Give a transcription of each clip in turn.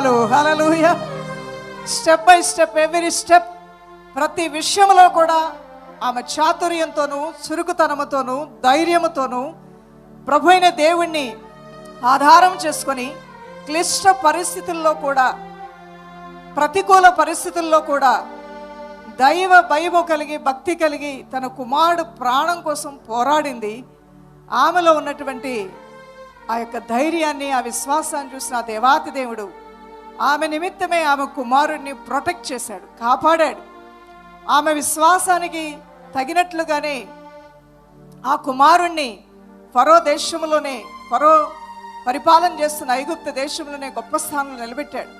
స్తోత్రాలు. Hallelujah step by step every step ప్రతి విషయంలో కూడా ఆమె చాతుర్యంతోనూ చురుకుతనముతోనూ ధైర్యముతోనూ ప్రభు అయిన దేవుణ్ణి ఆధారం చేసుకొని క్లిష్ట పరిస్థితుల్లో కూడా ప్రతికూల పరిస్థితుల్లో కూడా దైవ భయము కలిగి భక్తి కలిగి తన కుమారుడు ప్రాణం కోసం పోరాడింది. ఆమెలో ఉన్నటువంటి ఆ యొక్క ధైర్యాన్ని ఆ విశ్వాసాన్ని చూసిన దేవాతి దేవుడు ఆమె నిమిత్తమే ఆమె కుమారుడిని ప్రొటెక్ట్ చేశాడు కాపాడాడు. ఆమె విశ్వాసానికి తగినట్లుగానే ఆ కుమారుణ్ణి ఫరో దేశంలోనే ఫరో పరిపాలన చేస్తున్న ఐగుప్త దేశంలోనే గొప్ప స్థానంలో నిలబెట్టాడు.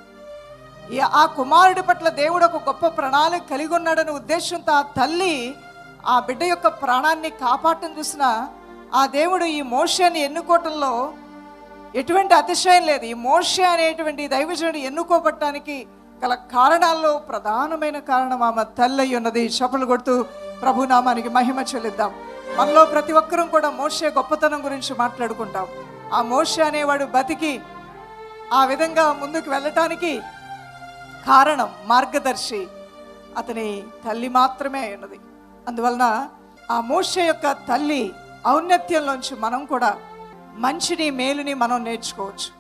ఆ కుమారుడి పట్ల దేవుడు ఒక గొప్ప ప్రణాళిక కలిగి ఉన్నాడనే ఉద్దేశంతో ఆ తల్లి ఆ బిడ్డ యొక్క ప్రాణాన్ని కాపాడటం చూసిన ఆ దేవుడు ఈ మోషని ఎన్నుకోవటంలో ఎటువంటి అతిశయం లేదు. ఈ మోష అనేటువంటి దైవజనుడు ఎన్నుకోబట్టడానికి గల కారణాల్లో ప్రధానమైన కారణం ఆమె తల్లి ఉన్నది చపలు కొడుతూ ప్రభునామానికి మహిమ చెల్లిద్దాం. మనలో ప్రతి ఒక్కరూ కూడా మోషే గొప్పతనం గురించి మాట్లాడుకుంటాం. ఆ మోషే అనేవాడు బతికి ఆ విధంగా ముందుకు వెళ్ళటానికి కారణం మార్గదర్శి అతని తల్లి మాత్రమే ఉన్నది అందువలన ఆ మోష యొక్క తల్లి ఔన్నత్యంలోంచి మనం కూడా మంచిని మేలుని మనం నేర్చుకోవచ్చు.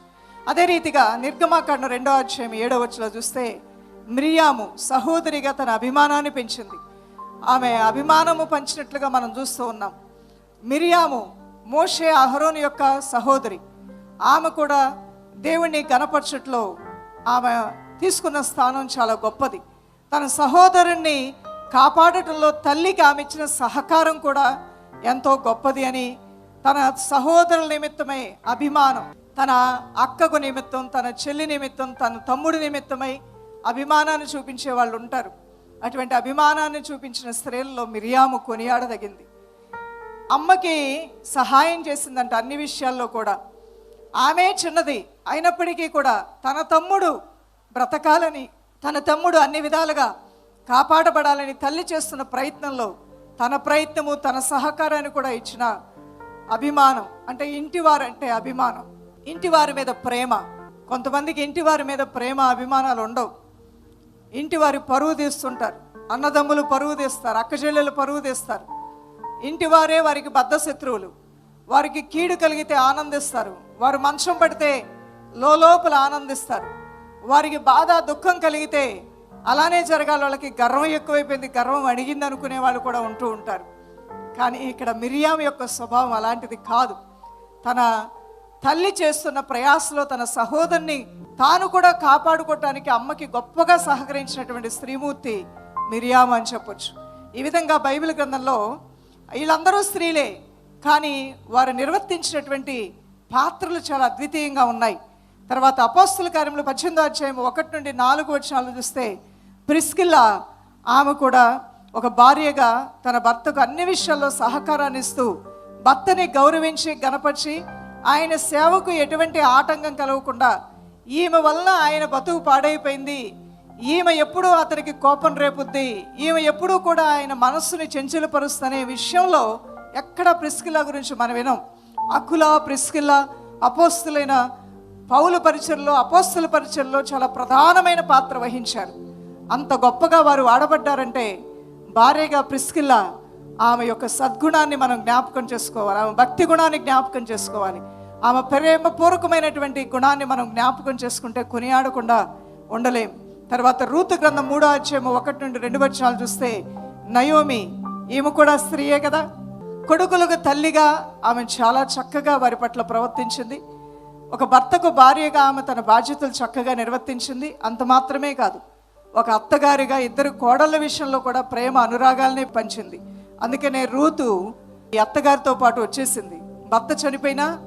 అదే రీతిగా నిర్గమాకాండ రెండో అధ్యాయం ఏడో వచ్చిలో చూస్తే మిరియాము సహోదరిగా తన అభిమానాన్ని పెంచింది. ఆమె అభిమానము పంచినట్లుగా మనం చూస్తూ ఉన్నాం. మిరియాము మోషే అహరోన్ యొక్క సహోదరి. ఆమె కూడా దేవుణ్ణి గణపరచట్లో ఆమె తీసుకున్న స్థానం చాలా గొప్పది. తన సహోదరుణ్ణి కాపాడటంలో తల్లికి ఆమె ఇచ్చిన సహకారం కూడా ఎంతో గొప్పది అని తన సహోదరుల నిమిత్తమై అభిమానం తన అక్కకు నిమిత్తం తన చెల్లి నిమిత్తం తన తమ్ముడి నిమిత్తమై అభిమానాన్ని చూపించే వాళ్ళు ఉంటారు. అటువంటి అభిమానాన్ని చూపించిన స్త్రీలలో మిరియాము కొనియాడదగింది. అమ్మకి సహాయం చేసిందంట అన్ని విషయాల్లో కూడా. ఆమె చిన్నది అయినప్పటికీ కూడా తన తమ్ముడు బ్రతకాలని తన తమ్ముడు అన్ని విధాలుగా కాపాడబడాలని తల్లి చేస్తున్న ప్రయత్నంలో తన ప్రయత్నము తన సహకారాన్ని కూడా ఇచ్చిన అభిమానం అంటే ఇంటివారు అంటే అభిమానం. ఇంటివారి మీద ప్రేమ. కొంతమందికి ఇంటివారి మీద ప్రేమ అభిమానాలు ఉండవు. ఇంటి వారి పరువు తీస్తుంటారు. అన్నదమ్ములు పరువు తీస్తారు. అక్కచెల్లెలు పరువు తీస్తారు. ఇంటి వారే వారికి బద్ధ శత్రువులు. వారికి కీడు కలిగితే ఆనందిస్తారు. వారు మంచం పడితే లోపల ఆనందిస్తారు. వారికి బాధ దుఃఖం కలిగితే అలానే జరగాలి. వాళ్ళకి గర్వం ఎక్కువైపోయింది. గర్వం అడిగింది అనుకునే వాళ్ళు కూడా ఉంటూ ఉంటారు. కానీ ఇక్కడ మిరియాం యొక్క స్వభావం అలాంటిది కాదు. తన తల్లి చేస్తున్న ప్రయాసలో తన సహోదరుని తాను కూడా కాపాడుకోవటానికి అమ్మకి గొప్పగా సహకరించినటువంటి స్త్రీమూర్తి మిరియాము అని చెప్పొచ్చు. ఈ విధంగా బైబిల్ గ్రంథంలో వీళ్ళందరూ స్త్రీలే కానీ వారు నిర్వర్తించినటువంటి పాత్రలు చాలా అద్వితీయంగా ఉన్నాయి. తర్వాత అపోస్తుల కార్యములు పద్దెనిమిదో అధ్యాయం ఒకటి నుండి నాలుగు వచ్చినాలు చూస్తే ప్రిస్కిల్లా ఆమె కూడా ఒక భార్యగా తన భర్తకు అన్ని విషయాల్లో సహకారాన్ని ఇస్తూ భర్తని గౌరవించి గనపరిచి ఆయన సేవకు ఎటువంటి ఆటంకం కలగకుండా ఈమె వలన ఆయన బతుకు పాడైపోయింది. ఈమె ఎప్పుడూ అతనికి కోపం రేపుద్ది. ఈమె ఎప్పుడూ కూడా ఆయన మనస్సుని చెంచలపరుస్తనే విషయంలో ఎక్కడ ప్రిస్కిల్లా గురించి మనం వినం. అకుల ప్రిస్కిల్లా అపోస్తులైన పౌలు పరిచయలో అపోస్తుల పరిచయలో చాలా ప్రధానమైన పాత్ర వహించారు. అంత గొప్పగా వారు వాడబడ్డారంటే భార్యగా ప్రిస్కిల్లా ఆమె యొక్క సద్గుణాన్ని మనం జ్ఞాపకం చేసుకోవాలి. ఆమె భక్తి గుణాన్ని జ్ఞాపకం చేసుకోవాలి. ఆమె ప్రేమపూర్వకమైనటువంటి గుణాన్ని మనం జ్ఞాపకం చేసుకుంటే కొనియాడకుండా ఉండలేం. తర్వాత రూతు గ్రంథం మూడో అధ్యాయం ఒకటి నుండి రెండు వచ్చాలు చూస్తే నయోమి ఈమె కూడా స్త్రీయే కదా? కొడుకులకు తల్లిగా ఆమె చాలా చక్కగా వారి పట్ల ప్రవర్తించింది. ఒక భర్తకు భార్యగా ఆమె తన బాధ్యతలు చక్కగా నిర్వర్తించింది. అంత మాత్రమే కాదు. ఒక అత్తగారిగా ఇద్దరు కోడళ్ళ విషయంలో కూడా ప్రేమ అనురాగాల్ని పంచింది. అందుకనే రూతు ఈ అత్తగారితో పాటు వచ్చేసింది. భర్త చనిపోయినా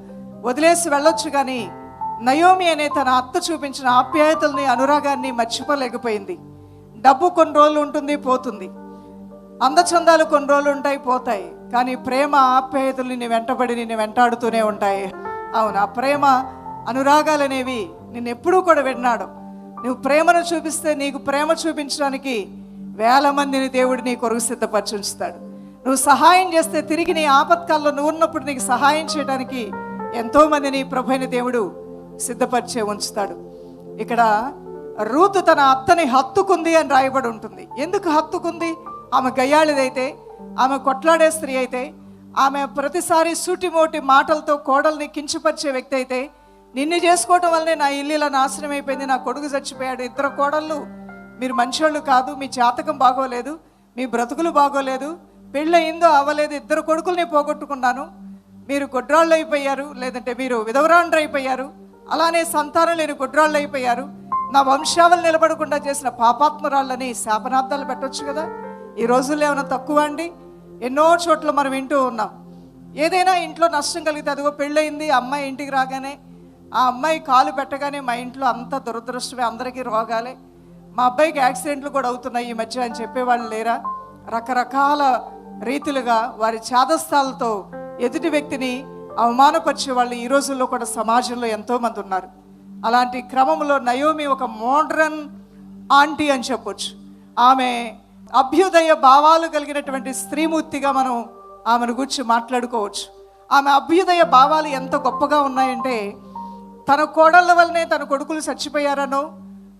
వదిలేసి వెళ్ళొచ్చు కానీ నయోమి అనే తన అత్త చూపించిన ఆప్యాయతల్ని అనురాగాన్ని మర్చిపోలేకపోయింది. డబ్బు కొన్ని రోజులు ఉంటుంది పోతుంది. అందచందాలు కొన్ని రోజులు ఉంటాయి పోతాయి. కానీ ప్రేమ ఆప్యాయతలు నిన్ను వెంటబడి నిన్ను వెంటాడుతూనే ఉంటాయి. అవును ఆ ప్రేమ అనురాగాలనేవి నిన్నెప్పుడూ కూడా విన్నాడు. నువ్వు ప్రేమను చూపిస్తే నీకు ప్రేమ చూపించడానికి వేల మందిని దేవుడు నీ కొరకు సిద్ధపరిచి ఉంచుతాడు నువ్వు సహాయం చేస్తే తిరిగి నీ ఆపత్కాల్లో నువ్వు ఉన్నప్పుడు నీకు సహాయం చేయడానికి ఎంతోమంది నీ ప్రభైన దేవుడు సిద్ధపరిచే ఉంచుతాడు. ఇక్కడ రూతు తన అత్తని హత్తుకుంది అని రాయబడి ఉంటుంది. ఎందుకు హత్తుకుంది? ఆమె గయ్యాళిదైతే ఆమె కొట్లాడే స్త్రీ అయితే ఆమె ప్రతిసారి సూటిమోటి మాటలతో కోడల్ని కించపరిచే వ్యక్తి అయితే నిన్ను చేసుకోవటం వల్లనే నా ఇల్లు ఇలా నాశనం అయిపోయింది నా కొడుకు చచ్చిపోయాడు. ఇద్దరు కోడళ్ళు మీరు మంచివాళ్ళు కాదు మీ జాతకం బాగోలేదు మీ బ్రతుకులు బాగోలేదు పెళ్ళయిందో అవ్వలేదు ఇద్దరు కొడుకుల్ని పోగొట్టుకున్నాను. మీరు గొడ్రాళ్ళు అయిపోయారు లేదంటే మీరు విధవరాండ్రు అయిపోయారు. అలానే సంతానం లేని గొడ్రాళ్ళు అయిపోయారు. నా వంశావలు నిలబడకుండా చేసిన పాపాత్మరాళ్ళని శాపనార్థాలు పెట్టవచ్చు కదా. ఈ రోజుల్లో ఏమైనా తక్కువ అండి? ఎన్నో చోట్ల మనం వింటూ ఉన్నాం. ఏదైనా ఇంట్లో నష్టం కలిగితే అదిగో పెళ్ళయింది అమ్మాయి ఇంటికి రాగానే ఆ అమ్మాయి కాలు పెట్టగానే మా ఇంట్లో అంత దురదృష్టమే అందరికీ రోగాలే. మా అబ్బాయికి యాక్సిడెంట్లు కూడా అవుతున్నాయి ఈ మధ్య అని చెప్పేవాళ్ళు లేరా? రకరకాల రీతిలుగా వారి చాదస్తాలతో ఎదుటి వ్యక్తిని అవమానపరిచే వాళ్ళు ఈ రోజుల్లో కూడా సమాజంలో ఎంతోమంది ఉన్నారు. అలాంటి క్రమంలో నయోమి ఒక మోడ్రన్ ఆంటీ అని చెప్పొచ్చు. ఆమె అభ్యుదయ భావాలు కలిగినటువంటి స్త్రీమూర్తిగా మనం ఆమెను గురించి మాట్లాడుకోవచ్చు. ఆమె అభ్యుదయ భావాలు ఎంత గొప్పగా ఉన్నాయంటే తన కోడళ్ళ వల్లనే తన కొడుకులు చచ్చిపోయారనో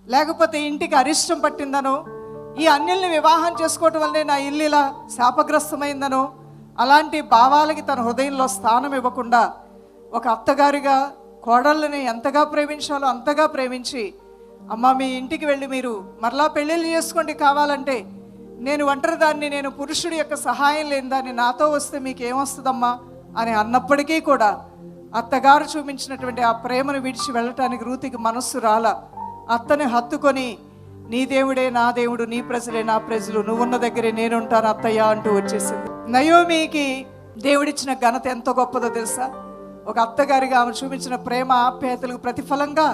లేకపోతే ఇంటికి అరిష్టం పట్టిందనో ఈ అన్యుల్ని వివాహం చేసుకోవటం వల్లనే నా ఇల్లు ఇలా శాపగ్రస్తమైందనో అలాంటి భావాలకి తన హృదయంలో స్థానం ఇవ్వకుండా ఒక అత్తగారిగా కోడళ్ళని ఎంతగా ప్రేమించాలో అంతగా ప్రేమించి అమ్మ మీ ఇంటికి వెళ్ళి మీరు మరలా పెళ్ళిళ్ళు చేసుకోండి కావాలంటే నేను ఒంటరి దాన్ని నేను పురుషుడి యొక్క సహాయం లేని దాన్ని నాతో వస్తే మీకు ఏమొస్తుందమ్మా అని అన్నప్పటికీ కూడా అత్తగారు చూపించినటువంటి ఆ ప్రేమను విడిచి వెళ్ళటానికి రూతికి మనస్సు రాల. అత్తని హత్తుకొని నీ దేవుడే నా దేవుడు నీ ప్రజలే నా ప్రజలు నువ్వున్న దగ్గరే నేనుంటాను అత్తయ్య అంటూ వచ్చేసింది. నయోమికి దేవుడిచ్చిన ఘనత ఎంతో గొప్పదో తెలుసా? ఒక అత్తగారిగా ఆమె చూపించిన ప్రేమ ఆప్యాయతలకు ప్రతిఫలంగా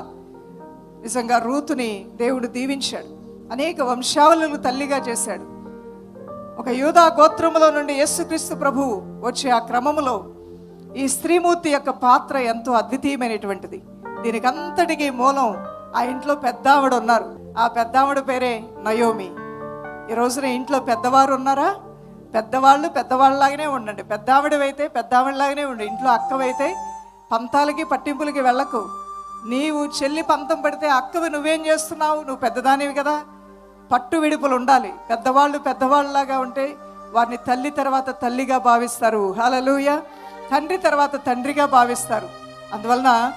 నిజంగా రూతుని దేవుడు దీవించాడు. అనేక వంశావళులు తల్లిగా చేశాడు. ఒక యూదా గోత్రములో నుండి యేసుక్రీస్తు ప్రభు వచ్చే ఆ క్రమములో ఈ స్త్రీమూర్తి యొక్క పాత్ర ఎంతో అద్వితీయమైనటువంటిది. దీనికి అంతటికి మూలం ఆ ఇంట్లో పెద్దావిడ ఉన్నారు. ఆ పెద్దావిడ పేరే నయోమి. ఈ రోజున ఇంట్లో పెద్దవారు ఉన్నారా? పెద్దవాళ్ళు పెద్దవాళ్ళలాగానే ఉండండి. పెద్దావిడవైతే పెద్దావిడలాగానే ఉండు. ఇంట్లో అక్కవైతే పంతాలకి పట్టింపులకి వెళ్ళకు. నీవు చెల్లి పంతం పడితే అక్కవి నువ్వేం చేస్తున్నావు? నువ్వు పెద్దదానివి కదా. పట్టు విడుపులు ఉండాలి. పెద్దవాళ్ళు పెద్దవాళ్ళలాగా ఉంటే వారిని తల్లి తర్వాత తల్లిగా భావిస్తారు. హలలుయ తండ్రి తర్వాత తండ్రిగా భావిస్తారు. అందువలన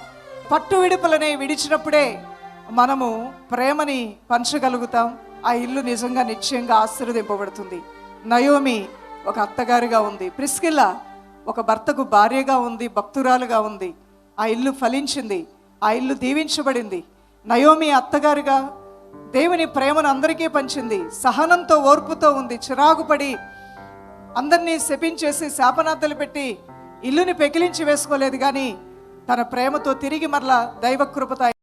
పట్టు విడుపులనే విడిచినప్పుడే మనము ప్రేమని పంచగలుగుతాం. ఆ ఇల్లు నిజంగా నిశ్చయంగా ఆశీర్వదింపబడుతుంది. నయోమి ఒక అత్తగారిగా ఉంది. ప్రిస్కిల్లా ఒక భర్తకు భార్యగా ఉంది భక్తురాలుగా ఉంది. ఆ ఇల్లు ఫలించింది ఆ ఇల్లు దీవించబడింది. నయోమి అత్తగారిగా దేవుని ప్రేమను అందరికీ పంచింది. సహనంతో ఓర్పుతో ఉంది. చిరాకుపడి అందరినీ శపించేసి శాపనార్థలు పెట్టి ఇల్లుని పెకిలించి వేసుకోలేదు కానీ తన ప్రేమతో తిరిగి మరలా దైవ కృపత